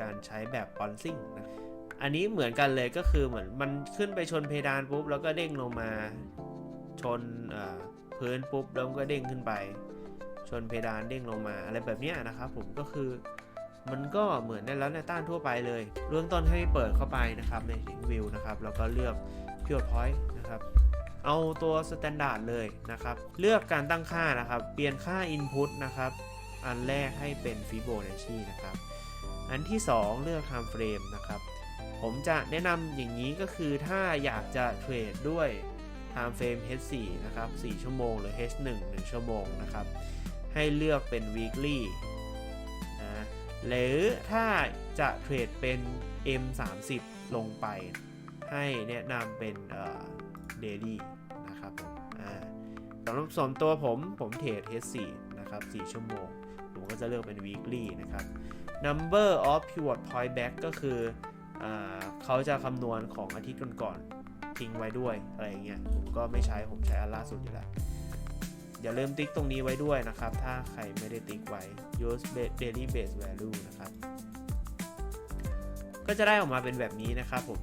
การใช้แบบ bouncing นะอันนี้เหมือนกันเลยก็คือเหมือนมันขึ้นไปชนเพดานปุ๊บแล้วก็เด้งลงมาชนพื้นปุ๊บแล้วมันก็เด้งขึ้นไป ชนเพดานเด้งลงมาอะไรแบบนี้นะครับผมก็คือมันก็เหมือนในแล้วในต้านทั่วไปเลยเริ่มต้นให้เปิดเข้าไปนะครับในวิวนะครับแล้วก็เลือก Pure Point นะครับเอาตัว Standard เลยนะครับ เลือกการตั้งค่านะครับ เปลี่ยนค่า Input นะครับ อันแรกให้เป็น Fibonacci นะครับ อันที่ 2 เลือก Time Frame นะครับ ผมจะแนะนำอย่างนี้ก็คือถ้าอยากจะเทรดด้วย Time Frame H4 นะครับ 4 ชั่วโมง หรือ H1 1 ชั่วโมงนะครับ ให้เลือกเป็น weekly นะหรือถ้าจะเทรดเป็น M30 ลงไป ให้แนะนำเป็นเอ่อ daily นะครับผมสำหรับส่วนตัวผมผมเทรด H4 นะครับ 4 ชั่วโมง ผมก็จะเลือกเป็น weekly นะครับ number of pivot point back ก็คืออเขาจะคำนวณของอาทิตย์ก่อนๆทิ้งไว้ด้วยอะไรเงี้ยผมก็ไม่ใช้ผมใช้อันล่าสุดอยู่แล้วอย่าลืมติ๊กตรงนี้ไว้ด้วยนะครับ ถ้าใครไม่ได้ติ๊กไว้ use daily base value นะครับ ก็จะได้ออกมาเป็นแบบนี้นะครับผม